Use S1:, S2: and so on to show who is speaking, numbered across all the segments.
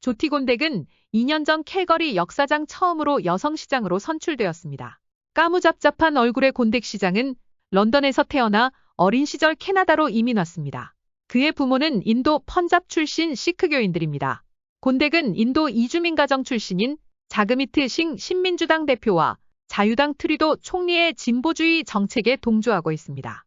S1: 조티곤덱은 2년 전 캘거리 역사상 처음으로 여성 시장으로 선출되었습니다. 까무잡잡한 얼굴의 곤덱 시장은 런던에서 태어나 어린 시절 캐나다로 이민 왔습니다. 그의 부모는 인도 펀잡 출신 시크교인들입니다. 곤덱은 인도 이주민 가정 출신인 자그미트 싱 신민주당 대표와 자유당 트리도 총리의 진보주의 정책에 동조하고 있습니다.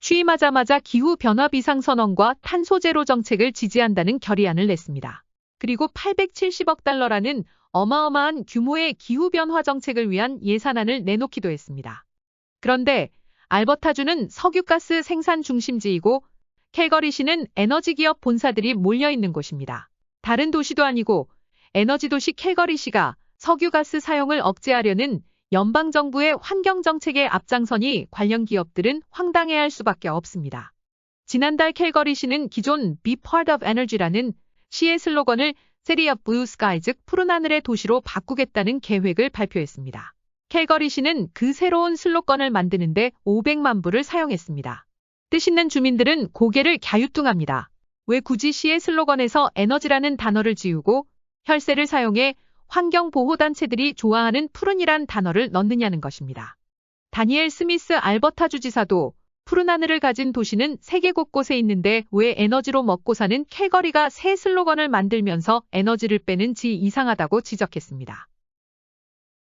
S1: 취임하자마자 기후 변화 비상선언과 탄소 제로 정책을 지지한다는 결의안을 냈습니다. 그리고 870억 달러라는 어마어마한 규모의 기후 변화 정책을 위한 예산안을 내놓기도 했습니다. 그런데 알버타주는 석유가스 생산 중심지이고 캘거리시는 에너지 기업 본사들이 몰려 있는 곳입니다. 다른 도시도 아니고 에너지 도시 캘거리시가 석유가스 사용을 억제하려는 연방정부의 환경정책의 앞장서니 관련 기업들은 황당해할 수밖에 없습니다. 지난달 캘거리시는 기존 Be Part of Energy라는 시의 슬로건을 Blue Sky 즉 푸른 하늘의 도시로 바꾸겠다는 계획을 발표했습니다. 캘거리 시는 그 새로운 슬로건을 만드는데 500만 불을 사용했습니다. 뜻 있는 주민들은 고개를 갸유뚱합니다. 왜 굳이 시의 슬로건에서 에너지라는 단어를 지우고 혈세를 사용해 환경보호단체들이 좋아하는 푸른이란 단어를 넣느냐는 것입니다. 다니엘 스미스 알버타 주 지사도 푸른 하늘을 가진 도시는 세계 곳곳에 있는데 왜 에너지로 먹고 사는 캘거리가 새 슬로건을 만들면서 에너지를 빼는지 이상하다고 지적했습니다.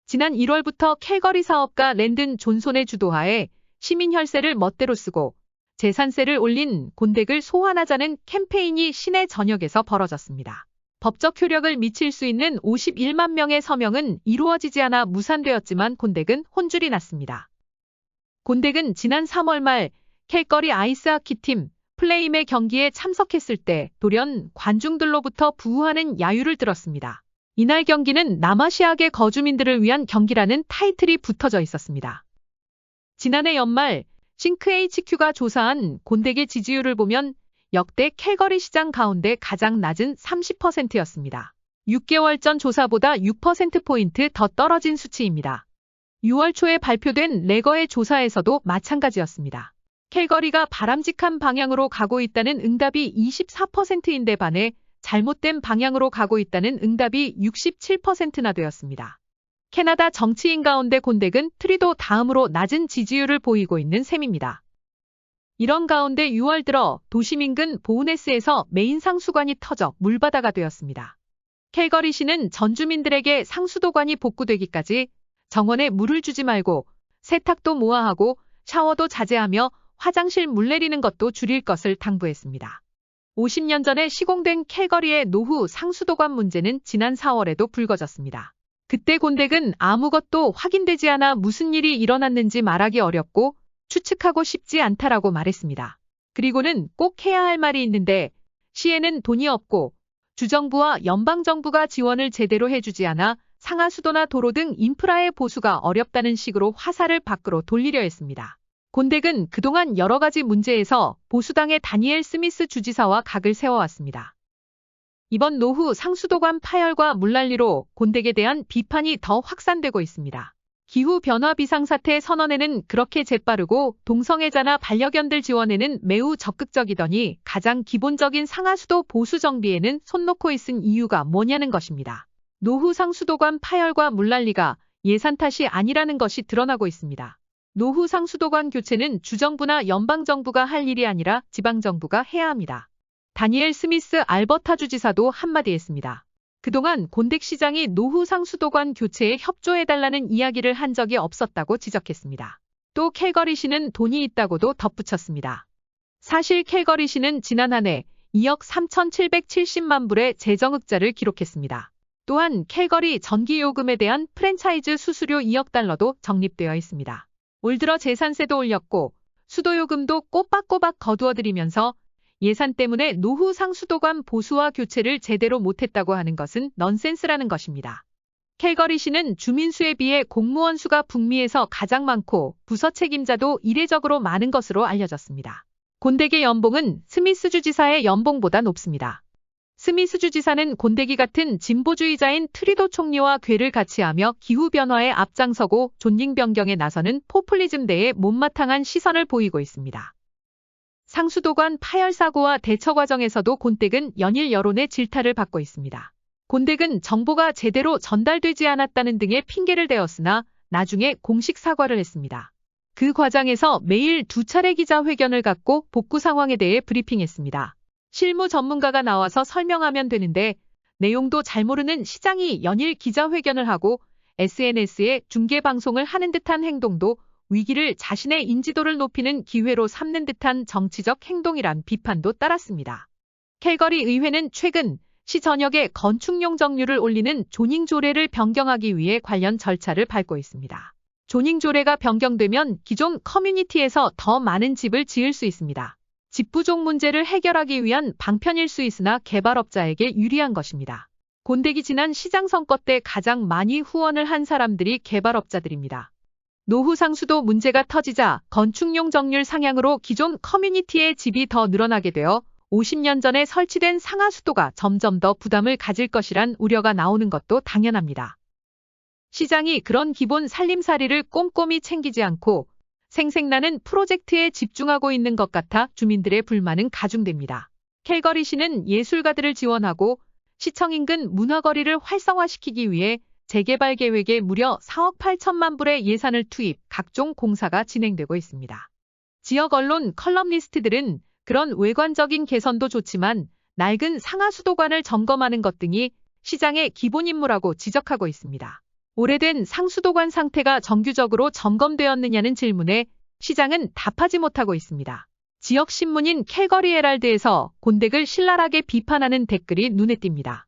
S1: 지난 1월부터 캘거리 사업가 랜든 존손의 주도하에 시민 혈세를 멋대로 쓰고 재산세를 올린 곤덱을 소환하자는 캠페인이 시내 전역에서 벌어졌습니다. 법적 효력을 미칠 수 있는 51만 명의 서명은 이루어지지 않아 무산되었지만 곤덱은 혼줄이 났습니다. 곤덱은 지난 3월 말 캘거리 아이스하키팀 플레임의 경기에 참석했을 때 돌연 관중들로부터 부호하는 야유를 들었습니다. 이날 경기는 남아시아계 거주민들을 위한 경기라는 타이틀이 붙어져 있었습니다. 지난해 연말 싱크HQ가 조사한 곤덱의 지지율을 보면 역대 캘거리 시장 가운데 가장 낮은 30%였습니다. 6개월 전 조사보다 6%포인트 더 떨어진 수치입니다. 6월 초에 발표된 레거의 조사에서도 마찬가지였습니다. 캘거리가 바람직한 방향으로 가고 있다는 응답이 24%인데 반해 잘못된 방향으로 가고 있다는 응답이 67%나 되었습니다. 캐나다 정치인 가운데 곤덱은 트리도 다음으로 낮은 지지율을 보이고 있는 셈입니다. 이런 가운데 6월 들어 도심 인근 보우네스에서 메인 상수관이 터져 물바다가 되었습니다. 캘거리시는 전주민들에게 상수도관이 복구되기까지 정원에 물을 주지 말고 세탁도 모아하고 샤워도 자제하며 화장실 물 내리는 것도 줄일 것을 당부했습니다. 50년 전에 시공된 캘거리의 노후 상수도관 문제는 지난 4월에도 불거졌습니다. 그때 곤덱은 아무것도 확인되지 않아 무슨 일이 일어났는지 말하기 어렵고 추측하고 싶지 않다라고 말했습니다. 그리고는 꼭 해야 할 말이 있는데 시에는 돈이 없고 주정부와 연방정부가 지원을 제대로 해주지 않아 상하 수도나 도로 등 인프라의 보수가 어렵다는 식으로 화살을 밖으로 돌리려 했습니다. 곤덱은 그동안 여러 가지 문제에서 보수당의 다니엘 스미스 주지사와 각을 세워왔습니다. 이번 노후 상수도관 파열과 물난리로 곤덱에 대한 비판이 더 확산되고 있습니다. 기후변화 비상사태 선언에는 그렇게 재빠르고 동성애자나 반려견들 지원에는 매우 적극적이더니 가장 기본적인 상하수도 보수 정비에는 손 놓고 있은 이유가 뭐냐는 것입니다. 노후 상수도관 파열과 물난리가 예산 탓이 아니라는 것이 드러나고 있습니다. 노후 상수도관 교체는 주정부나 연방정부가 할 일이 아니라 지방정부가 해야 합니다. 다니엘 스미스 알버타 주 지사도 한마디 했습니다. 그동안 곤덱 시장이 노후 상수도관 교체에 협조해달라는 이야기를 한 적이 없었다고 지적했습니다. 또 캘거리시는 돈이 있다고도 덧붙였습니다. 사실 캘거리시는 지난 한 해 2억 3,770만 불의 재정 흑자를 기록했습니다. 또한 캘거리 전기요금에 대한 프랜차이즈 수수료 2억 달러도 적립되어 있습니다. 올 들어 재산세도 올렸고 수도요금도 꼬박꼬박 거두어들이면서 예산 때문에 노후 상수도관 보수와 교체를 제대로 못했다고 하는 것은 넌센스라는 것입니다. 캘거리시는 주민수에 비해 공무원 수가 북미에서 가장 많고 부서 책임자도 이례적으로 많은 것으로 알려졌습니다. 곤덱의 연봉은 스미스 주지사의 연봉보다 높습니다. 스미스 주지사는 곤데기 같은 진보주의자인 트리도 총리와 궤를 같이하며 기후변화에 앞장서고 존닝 변경에 나서는 포퓰리즘 대에 못마땅한 시선을 보이고 있습니다. 상수도관 파열 사고와 대처 과정에서도 곤댁은 연일 여론의 질타를 받고 있습니다. 곤댁은 정보가 제대로 전달되지 않았다는 등의 핑계를 대었으나 나중에 공식 사과를 했습니다. 그 과정에서 매일 두 차례 기자회견을 갖고 복구 상황에 대해 브리핑했습니다. 실무 전문가가 나와서 설명하면 되는데 내용도 잘 모르는 시장이 연일 기자회견을 하고 SNS에 중계 방송을 하는 듯한 행동도 위기를 자신의 인지도를 높이는 기회로 삼는 듯한 정치적 행동이란 비판도 따랐습니다. 캘거리 의회는 최근 시 전역에 건축용 정률을 올리는 조닝 조례를 변경하기 위해 관련 절차를 밟고 있습니다. 조닝 조례가 변경되면 기존 커뮤니티에서 더 많은 집을 지을 수 있습니다. 집 부족 문제를 해결하기 위한 방편일 수 있으나 개발업자에게 유리한 것입니다. 곤대기 지난 시장 선거 때 가장 많이 후원을 한 사람들이 개발업자들입니다. 노후 상수도 문제가 터지자 건축용 정률 상향으로 기존 커뮤니티의 집이 더 늘어나게 되어 50년 전에 설치된 상하 수도가 점점 더 부담을 가질 것이란 우려가 나오는 것도 당연합니다. 시장이 그런 기본 살림살이를 꼼꼼히 챙기지 않고 생생나는 프로젝트에 집중하고 있는 것 같아 주민들의 불만은 가중됩니다. 캘거리시는 예술가들을 지원하고 시청 인근 문화거리를 활성화시키기 위해 재개발 계획에 무려 4억 8천만 불의 예산을 투입 각종 공사가 진행되고 있습니다. 지역 언론 컬럼니스트들은 그런 외관적인 개선도 좋지만 낡은 상하 수도관을 점검하는 것 등이 시장의 기본 임무라고 지적하고 있습니다. 오래된 상수도관 상태가 정규적으로 점검되었느냐는 질문에 시장은 답하지 못하고 있습니다. 지역 신문인 캘거리 헤랄드에서 곤덱을 신랄하게 비판하는 댓글이 눈에 띕니다.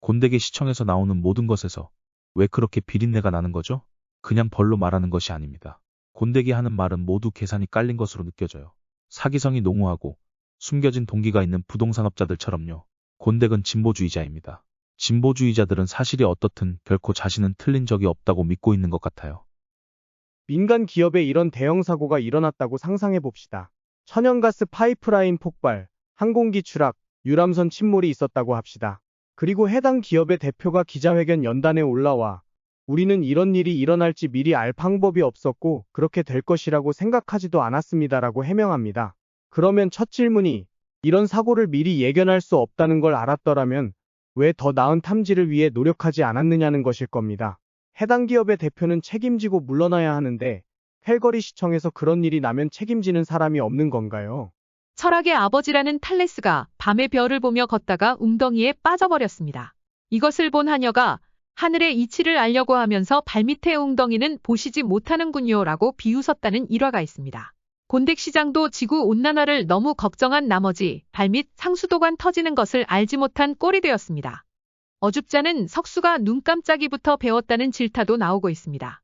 S2: 곤대계 시청에서 나오는 모든 것에서 왜 그렇게 비린내가 나는 거죠? 그냥 벌로 말하는 것이 아닙니다. 곤대기 하는 말은 모두 계산이 깔린 것으로 느껴져요. 사기성이 농후하고 숨겨진 동기가 있는 부동산업자들처럼요. 곤덱은 진보주의자입니다. 진보주의자들은 사실이 어떻든 결코 자신은 틀린 적이 없다고 믿고 있는 것 같아요.
S3: 민간 기업에 이런 대형 사고가 일어났다고 상상해 봅시다. 천연가스 파이프라인 폭발, 항공기 추락, 유람선 침몰이 있었다고 합시다. 그리고 해당 기업의 대표가 기자회견 연단에 올라와 우리는 이런 일이 일어날지 미리 알 방법이 없었고 그렇게 될 것이라고 생각하지도 않았습니다라고 해명합니다. 그러면 첫 질문이 이런 사고를 미리 예견할 수 없다는 걸 알았더라면 왜 더 나은 탐지를 위해 노력하지 않았느냐는 것일 겁니다. 해당 기업의 대표는 책임지고 물러나야 하는데 헬거리 시청에서 그런 일이 나면 책임지는 사람이 없는 건가요?
S1: 철학의 아버지라는 탈레스가 밤의 별을 보며 걷다가 웅덩이에 빠져버렸습니다. 이것을 본 하녀가 하늘의 이치를 알려고 하면서 발밑의 웅덩이는 보시지 못하는군요 라고 비웃었다는 일화가 있습니다. 곤덱시장도 지구 온난화를 너무 걱정한 나머지 발밑 상수도관 터지는 것을 알지 못한 꼴이 되었습니다. 어줍자는 석수가 눈 깜짝이부터 배웠다는 질타도 나오고 있습니다.